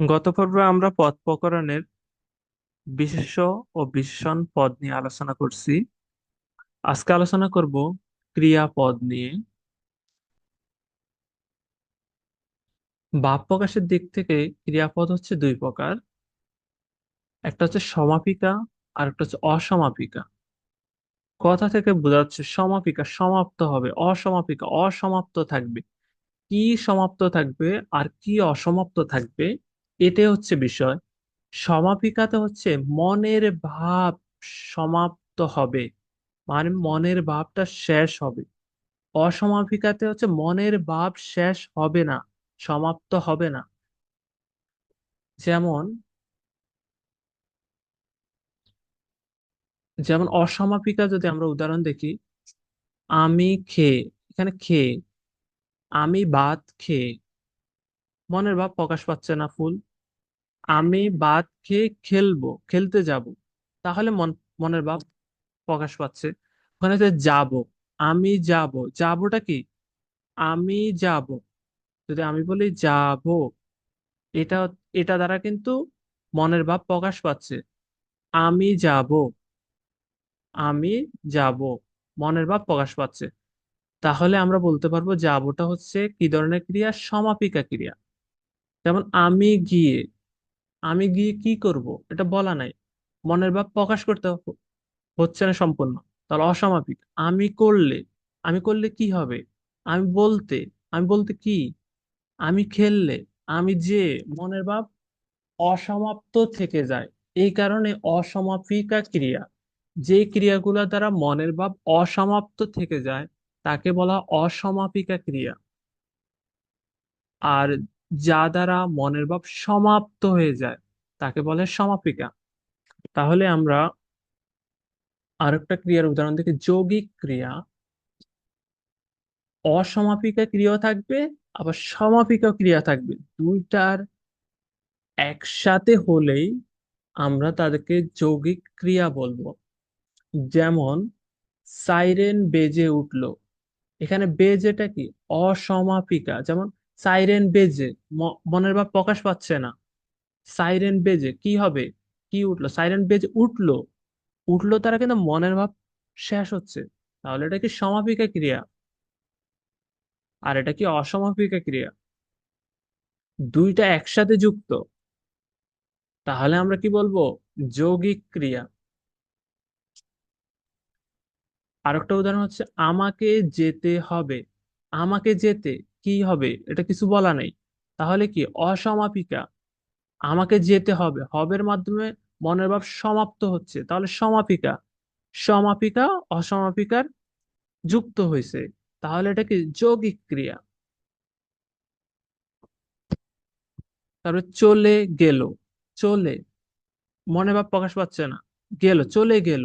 গত পর্বে আমরা পদ প্রকরণের বিশেষ্য ও বিশেষণ পদ নিয়ে আলোচনা করছি। আজকে আলোচনা করব ক্রিয়াপদ নিয়ে। ভাব প্রকাশের দিক থেকে ক্রিয়াপদ হচ্ছে দুই প্রকার। একটা হচ্ছে সমাপিকা আর একটা হচ্ছে অসমাপিকা। কথা থেকে বোঝা যাচ্ছে সমাপিকা সমাপ্ত হবে, অসমাপিকা অসমাপ্ত থাকবে। কি সমাপ্ত থাকবে আর কি অসমাপ্ত থাকবে এটাই হচ্ছে বিষয়, সমাপিকাতে হচ্ছে মনের ভাব সমাপ্ত হবে। মানে মনের ভাবটা শেষ হবে। অসমাপিকাতে হচ্ছে মনের ভাব শেষ হবে না, সমাপ্ত হবে না। যেমন যেমন অসমাপিকা যদি আমরা উদাহরণ দেখি, আমি খেয়ে, এখানে খেয়ে, আমি ভাত খেয়ে, মনের ভাব প্রকাশ পাচ্ছে না ফুল। আমি ভাত খেয়ে খেলব, খেলতে যাব। তাহলে মন, মনের ভাব প্রকাশ পাচ্ছে। ওখানে হচ্ছে যাব, আমি যাব, যাবোটা কি? আমি যাব। যদি আমি বলি যাব, এটা এটা দ্বারা কিন্তু মনের ভাব প্রকাশ পাচ্ছে। আমি যাব আমি যাব, মনের ভাব প্রকাশ পাচ্ছে। তাহলে আমরা বলতে পারব যাবোটা হচ্ছে কি ধরনের ক্রিয়া? সমাপিকা ক্রিয়া। যেমন আমি গিয়ে আমি গিয়ে কি করব? এটা বলা নাই। মনের ভাব প্রকাশ করতে হচ্ছে না সম্পূর্ণ। তাহলে অসমাপিক আমি করলে আমি করলে কি হবে? আমি বলতে আমি বলতে কি? আমি খেললে, আমি যে মনের ভাব অসমাপ্ত থেকে যায়, এই কারণে অসমাপিকা ক্রিয়া। যে ক্রিয়াগুলো দ্বারা মনের ভাব অসমাপ্ত থেকে যায়, তাকে বলা অসমাপিকা ক্রিয়া। আর যা দ্বারা মনের ভাব সমাপ্ত হয়ে যায়, তাকে বলে সমাপিকা। তাহলে আমরা আরেকটা ক্রিয়ার উদাহরণ দেখি, যৌগিক ক্রিয়া। অসমাপিকা ক্রিয়া থাকবে, আবার সমাপিকা ক্রিয়া থাকবে। দুইটার একসাথে হলেই আমরা তাদেরকে যৌগিক ক্রিয়া বলব। যেমন, সাইরেন বেজে উঠল। এখানে বেজেটা কি? অসমাপিকা। যেমন সাইরেন বেজে মনের ভাব প্রকাশ পাচ্ছে না। সাইরেন বেজে, কি হবে? কি উঠল? সাইরেন বেজে উঠল। উঠল তারা কিন্তু মনের ভাব শেষ হচ্ছে। তাহলে এটা কি সমাপিকা ক্রিয়া? আর এটা কি অসমাপিকা ক্রিয়া? দুইটা একসাথে যুক্ত। তাহলে আমরা কি বলব? যৌগিক ক্রিয়া। আরেকটা উদাহরণ হচ্ছে, আমাকে যেতে হবে। আমাকে যেতে কি হবে? এটা কিছু বলা নেই। তাহলে কি? অসমাপিকা। আমাকে যেতে হবে। হবের মাধ্যমে মনের ভাব সমাপ্ত হচ্ছে। তাহলে সমাপিকা। সমাপিকা, অসমাপিকার যুক্ত হয়েছে তাহলে এটা কি? যৌগিক ক্রিয়া। তারপরে চলে গেল। চলে। মনে ভাব প্রকাশ পাচ্ছে না। গেল। চলে গেল।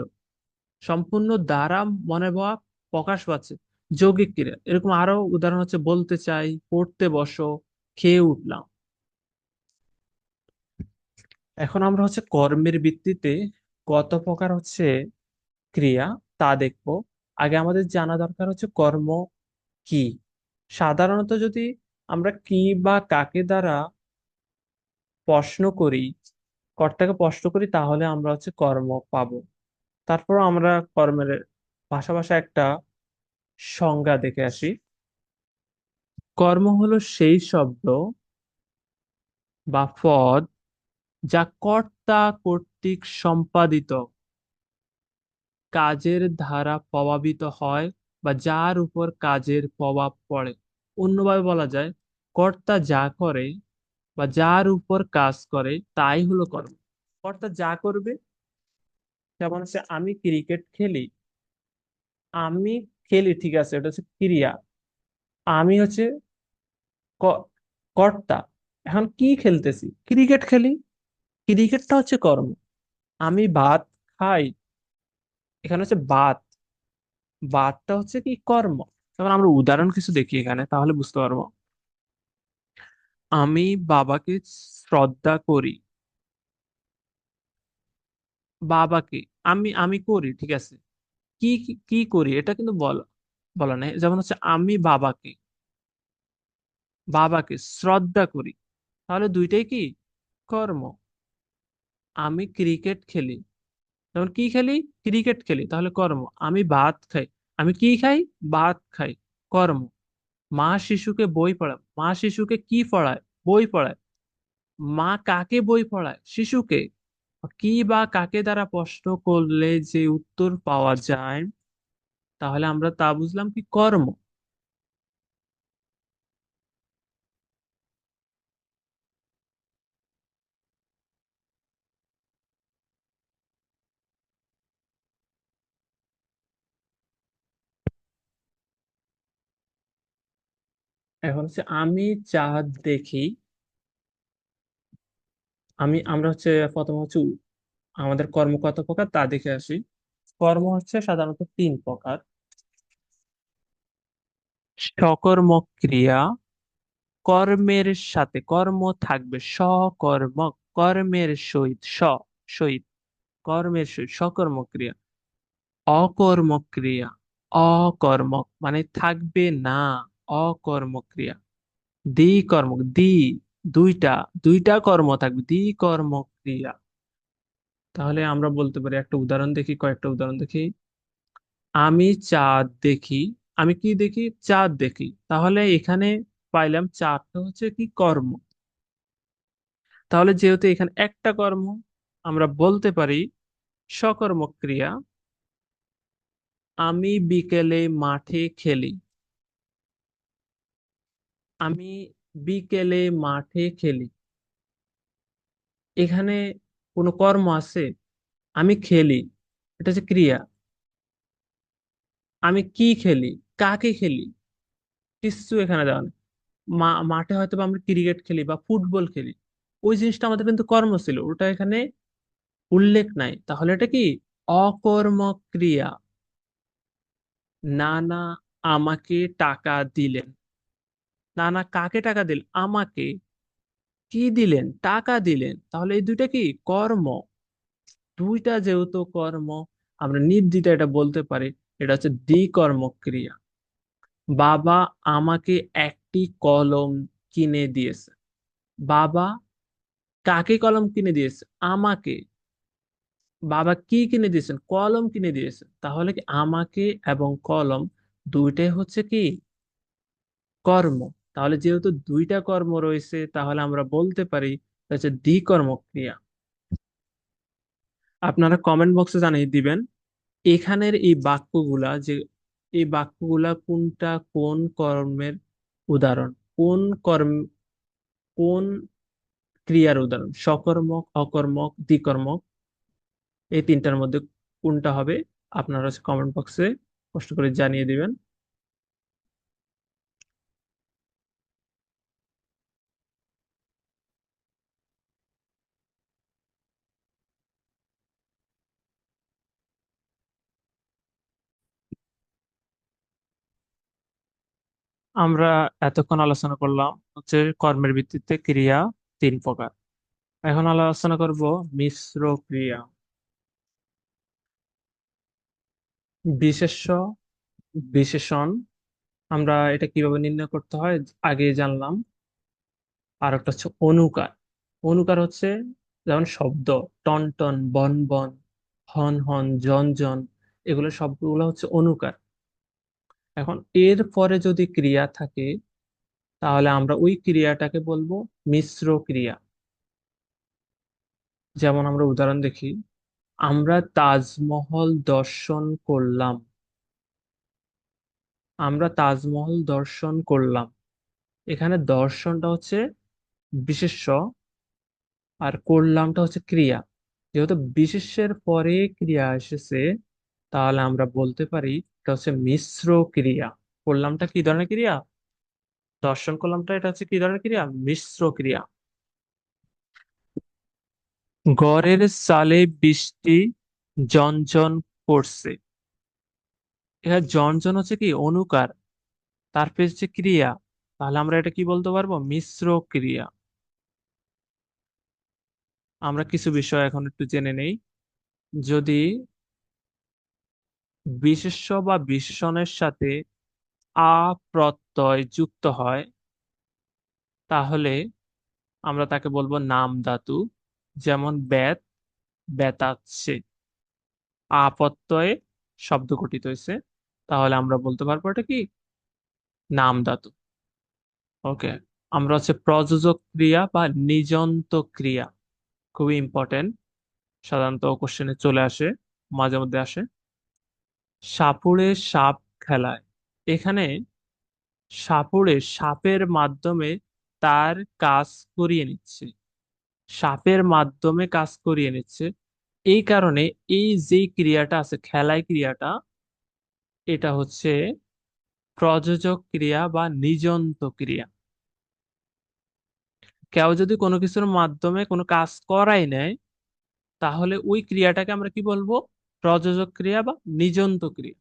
সম্পূর্ণ দ্বারা মনে ভাব প্রকাশ পাচ্ছে। যৌগিক ক্রিয়া। এরকম আরও উদাহরণ হচ্ছে, বলতে চাই, পড়তে বসো, খেয়ে উঠলাম। এখন আমরা হচ্ছে কর্মের ভিত্তিতে কত প্রকার হচ্ছে ক্রিয়া তা দেখব। আগে আমাদের জানা দরকার হচ্ছে কর্ম কি। সাধারণত যদি আমরা কি বা কাকে দ্বারা প্রশ্ন করি, কর্তাকে প্রশ্ন করি, তাহলে আমরা হচ্ছে কর্ম পাব। তারপর আমরা কর্মের ভাষা ভাষা একটা সংজ্ঞা দেখে আসি। কর্ম হলো সেই শব্দ বা পদ যা কর্তা কর্তৃক সম্পাদিত। কাজের ধারা প্রভাবিত হয় বা যার উপর কাজের প্রভাব পড়ে। অন্যভাবে বলা যায়, কর্তা যা করে বা যার উপর কাজ করে তাই হলো কর্ম। কর্তা যা করবে, যেমন হচ্ছে, আমি ক্রিকেট খেলি, আমি খেলি ঠিক আছে, এটা হচ্ছে ক্রিয়া। আমি হচ্ছে কর্তা। এখন কি খেলতেছি? ক্রিকেট খেলি। ক্রিকেটটা হচ্ছে কর্ম। আমি ভাত খাই। এখানে হচ্ছে ভাত ভাতটা হচ্ছে কি? কর্ম। যেমন আমরা উদাহরণ কিছু দেখি এখানে, তাহলে বুঝতে পারব। আমি বাবাকে শ্রদ্ধা করি। বাবাকে, আমি আমি করি, ঠিক আছে। কি কি করি? এটা কিন্তু বলা বলা নেই। যেমন হচ্ছে আমি বাবাকে বাবাকে শ্রদ্ধা করি। তাহলে দুইটাই কি? কর্ম। আমি ক্রিকেট খেলি। যেমন কি খেলি? ক্রিকেট খেলি। তাহলে কর্ম। আমি ভাত খাই। আমি কি খাই? ভাত খাই। কর্ম। মা শিশুকে বই পড়ায়। মা শিশুকে কি পড়ায়? বই পড়ায়। মা কাকে বই পড়ায়? শিশুকে। কি বা কাকে দ্বারা প্রশ্ন করলে যে উত্তর পাওয়া যায়? তাহলে আমরা তা বুঝলাম কি কর্ম। এখন হচ্ছে আমি চাঁদ দেখি আমি, আমরা হচ্ছে প্রথম হচ্ছে আমাদের কর্ম কত প্রকার তা দেখে আসি। কর্ম হচ্ছে সাধারণত তিন প্রকার। সকর্মক ক্রিয়া কর্মের সাথে কর্ম থাকবে সকর্ম, কর্মের সহিত স, সহিত, কর্মের সহিত সকর্ম ক্রিয়া অকর্ম ক্রিয়া অকর্মক মানে থাকবে না অকর্মক ক্রিয়া দ্বিকর্মক দ্বি দুইটা দুইটা কর্ম থাকবে দ্বিকর্মক ক্রিয়া তাহলে আমরা বলতে পারি একটা উদাহরণ দেখি, কয়েকটা উদাহরণ দেখি। আমি চাঁদ দেখি, আমি কি দেখি? চাঁদ দেখি। তাহলে এখানে পাইলাম চাঁদটা হচ্ছে কি কর্ম। তাহলে যেহেতু এখানে একটা কর্ম, আমরা বলতে পারি সকর্ম ক্রিয়া আমি বিকেলে মাঠে খেলি। আমি বিকেলে মাঠে খেলি। এখানে কোনো কর্ম আছে? আমি খেলি। এটা হচ্ছে ক্রিয়া। আমি কি খেলি? কাকে খেলি? কিছু এখানে দেওয়া নেই। মাঠে হয়তো আমরা ক্রিকেট খেলি বা ফুটবল খেলি। ওই জিনিসটা আমাদের কিন্তু কর্ম ছিল। ওটা এখানে উল্লেখ নাই। তাহলে এটা কি? অকর্ম ক্রিয়া। নানা আমাকে টাকা দিলেন। নানা, কাকে টাকা দিলেন? আমাকে। কি দিলেন? টাকা দিলেন? তাহলে এই দুইটা কি? কর্ম। দুইটা যেহেতু কর্ম, আমরা নির্দ্বিধায় এটা বলতে পারি। এটা হচ্ছে দ্বিকর্মক ক্রিয়া বাবা আমাকে একটি কলম কিনে দিয়েছে। বাবা কাকে কলম কিনে দিয়েছে? আমাকে। বাবা কি কিনে দিয়েছেন? কলম কিনে দিয়েছেন তাহলে কি আমাকে এবং কলম দুইটাই হচ্ছে কি? কর্ম। তাহলে যেহেতু দুইটা কর্ম রয়েছে, তাহলে আমরা বলতে পারি হচ্ছে দ্বিকর্মক ক্রিয়া। আপনারা কমেন্ট বক্সে জানিয়ে দিবেন, এখানের এই বাক্যগুলা যে, এই বাক্যগুলা কোনটা কোন কর্মের উদাহরণ? কোন কর্ম, কোন ক্রিয়ার উদাহরণ? সকর্মক অকর্মক, দ্বিকর্মক, এই তিনটার মধ্যে কোনটা হবে? আপনারা কমেন্ট বক্সে কষ্ট করে জানিয়ে দিবেন। আমরা এতক্ষণ আলোচনা করলাম হচ্ছে কর্মের ভিত্তিতে ক্রিয়া তিন প্রকার। এখন আলোচনা করব মিশ্র ক্রিয়া। বিশেষ্য, বিশেষণ, আমরা এটা কীভাবে নির্ণয় করতে হয় আগে জানলাম। আর একটা হচ্ছে অনুকার। অনুকার হচ্ছে যেমন শব্দ টন টন বন বন হন হন জন জন এগুলো সবগুলো হচ্ছে অনুকার। এখন এর পরে যদি ক্রিয়া থাকে, তাহলে আমরা ওই ক্রিয়াটাকে বলব মিশ্র ক্রিয়া। যেমন আমরা উদাহরণ দেখি, আমরা তাজমহল দর্শন করলাম। আমরা তাজমহল দর্শন করলাম। এখানে দর্শনটা হচ্ছে বিশেষ্য আর করলামটা হচ্ছে ক্রিয়া। যেহেতু বিশেষ্যের পরে ক্রিয়া এসেছে, তাহলে আমরা বলতে পারি এটা হচ্ছে মিশ্র ক্রিয়া। করলামটা কি ধরনের ক্রিয়া? দর্শন করলামটা, এটা হচ্ছে কি ধরনের ক্রিয়া? মিশ্র ক্রিয়া। ঘরের চালে বৃষ্টি জনজন পড়ছে এখানে জনজন হচ্ছে কি? অনুকার। তারপরে হচ্ছে ক্রিয়া। তাহলে আমরা এটা কি বলতে পারব? মিশ্র ক্রিয়া। আমরা কিছু বিষয় এখন একটু জেনে নেই। যদি বিশেষ্য বা বিশেষণের সাথে আ প্রত্যয় যুক্ত হয়, তাহলে আমরা তাকে বলব নাম ধাতু, যেমন বেত বেতাচ্ছে আপত্যয়ে শব্দ গঠিত হয়েছে, তাহলে আমরা বলতে পারব এটা কি? নাম ধাতু। ওকে, আমরা হচ্ছে প্রযোজক ক্রিয়া বা নিযন্ত ক্রিয়া, খুবই ইম্পর্টেন্ট সাধারণত কোশ্চেনে চলে আসে, মাঝে মধ্যে আসে। সাপুড়ে সাপ খেলায়। এখানে সাপুড়ে সাপের মাধ্যমে তার কাজ করিয়ে নিচ্ছে। সাপের মাধ্যমে কাজ করিয়ে নিচ্ছে। এই কারণে এই যে ক্রিয়াটা আছে, খেলায় ক্রিয়াটা, এটা হচ্ছে প্রযোজক ক্রিয়া বা নিযন্ত ক্রিয়া। কেউ যদি কোনো কিছুর মাধ্যমে কোনো কাজ করাই নেয়, তাহলে ওই ক্রিয়াটাকে আমরা কি বলব? প্রযোজক ক্রিয়া বা নিজন্ত ক্রিয়া।